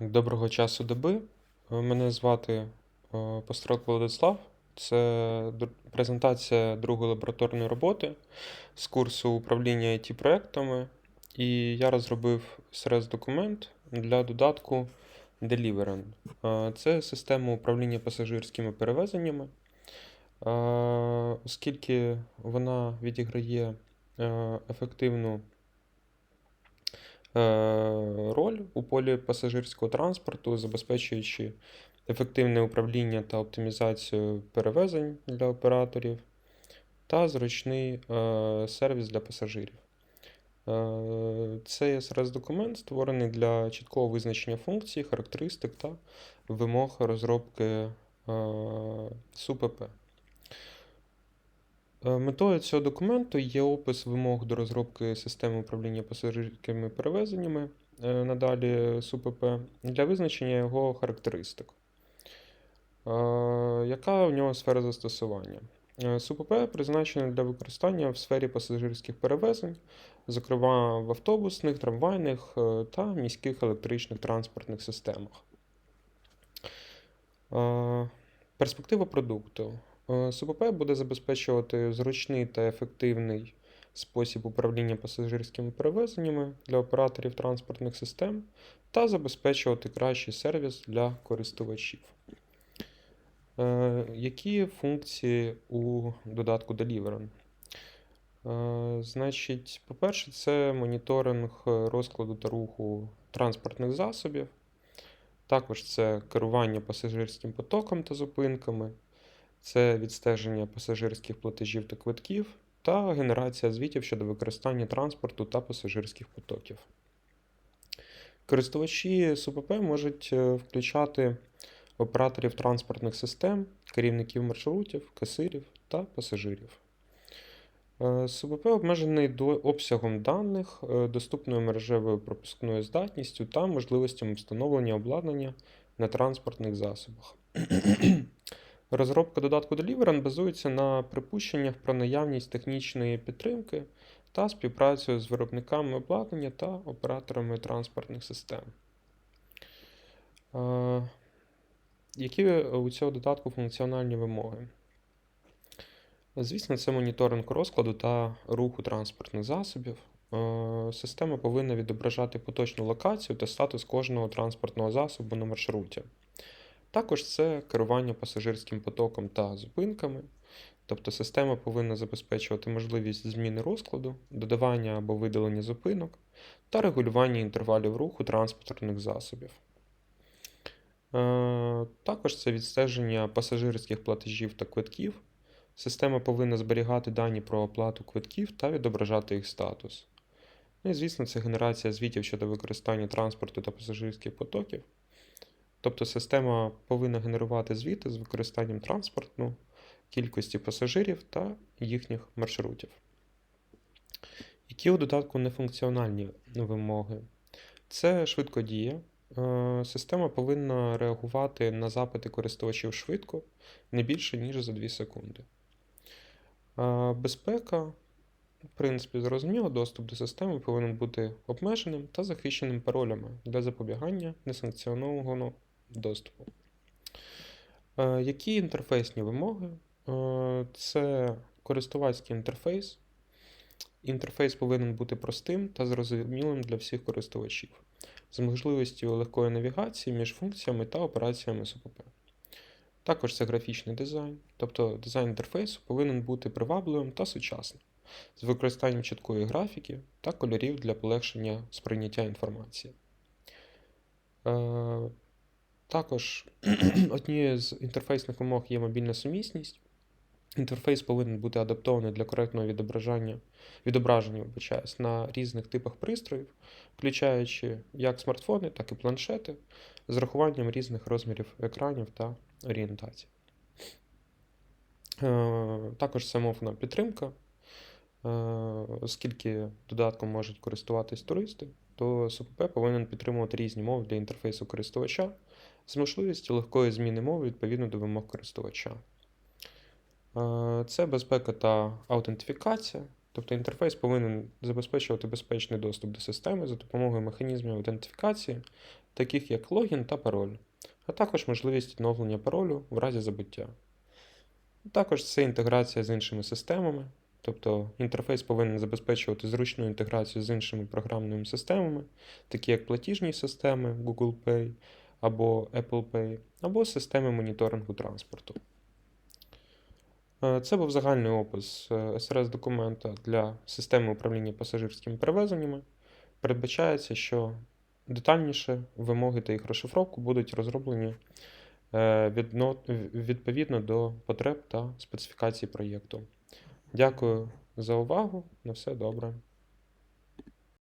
Доброго часу доби. Е, Мене звати е, Пострелк Владислав. Це презентація другої лабораторної роботи з курсу управління it проектами І я розробив срез-документ для додатку Deliveran. Е, Це система управління пасажирськими перевезеннями. Оскільки вона відіграє ефективну роль у полі пасажирського транспорту, забезпечуючи ефективне управління та оптимізацію перевезень для операторів та зручний е, сервіс для пасажирів. Е, Цей SRS-документ створений для чіткого визначення функцій, характеристик та вимог розробки е, СУПП. Е, Метою цього документу є опис вимог до розробки системи управління пасажирськими перевезеннями, е, надалі СУПП, для визначення його характеристик. Е, Яка у нього сфера застосування? СУПП призначений для використання в сфері пасажирських перевезень, зокрема в автобусних, трамвайних та міських електричних транспортних системах. Перспектива продукту. Е, СУПП буде забезпечувати зручний та ефективний спосіб управління пасажирськими перевезеннями для операторів транспортних систем та забезпечувати кращий сервіс для користувачів. Е, Які функції у додатку Deliveran? Е, Значить, по-перше, це моніторинг розкладу та руху транспортних засобів. Також це керування пасажирським потоком та зупинками, це відстеження пасажирських платежів та квитків та генерація звітів щодо використання транспорту та пасажирських потоків. Користувачі СУПП можуть е, включати операторів транспортних систем, керівників маршрутів, касирів та пасажирів. Е, СУПП обмежений до обсягом даних, е, доступною мережевою пропускною здатністю та можливостями встановлення обладнання на транспортних засобах. Розробка додатку Deliveran базується на припущеннях про наявність технічної підтримки та співпрацю з виробниками обладнання та операторами транспортних систем. Е, Які у цього додатку функціональні вимоги? Звісно, це моніторинг розкладу та руху транспортних засобів. Е, Система повинна відображати поточну локацію та статус кожного транспортного засобу на маршруті. Також це керування пасажирським потоком та зупинками. Тобто система повинна забезпечувати можливість зміни розкладу, додавання або видалення зупинок та регулювання інтервалів руху транспортних засобів. Е, Також це відстеження пасажирських платежів та квитків. Система повинна зберігати дані про оплату квитків та відображати їх статус. Ну і, звісно, це генерація звітів щодо використання транспорту та пасажирських потоків. Тобто система повинна генерувати звіти з використанням транспорту, кількості пасажирів та їхніх маршрутів. Які у додатку нефункціональні вимоги? Це швидкодія. Е, Система повинна реагувати на запити користувачів швидко, не більше, ніж за 2 секунди. Е, Безпека, в принципі, зрозуміло, доступ до системи повинен бути обмеженим та захищеним паролями для запобігання несанкціонованого доступу. Е, Які інтерфейсні вимоги? Е, Це користувацький інтерфейс. Інтерфейс повинен бути простим та зрозумілим для всіх користувачів, з можливістю легкої навігації між функціями та операціями СУПП. Також це графічний дизайн, тобто дизайн інтерфейсу повинен бути привабливим та сучасним, з використанням чіткої графіки та кольорів для полегшення сприйняття інформації. Також однією з інтерфейсних вимог є мобільна сумісність. Інтерфейс повинен бути адаптований для коректного відображення, відображення вибачаюсь, на різних типах пристроїв, включаючи як смартфони, так і планшети, з рахуванням різних розмірів екранів та орієнтацій. Е, Також це мовна підтримка. Е, Оскільки додатком можуть користуватись туристи, то СУПП повинен підтримувати різні мови для інтерфейсу користувача з можливістю легкої зміни мови відповідно до вимог користувача. Е, Це безпека та аутентифікація. Тобто інтерфейс повинен забезпечувати безпечний доступ до системи за допомогою механізмів аутентифікації таких як логін та пароль, а також можливість відновлення паролю в разі забуття. Також це інтеграція з іншими системами, тобто інтерфейс повинен забезпечувати зручну інтеграцію з іншими програмними системами, такі як платіжні системи Google Pay або Apple Pay, або системи моніторингу транспорту. Е, Це був загальний опис srs документа для системи управління пасажирськими перевезеннями. Передбачається, що детальніше вимоги та їх розшифровку будуть розроблені е, відповідно до потреб та специфікацій проєкту. Дякую за увагу. На все добре.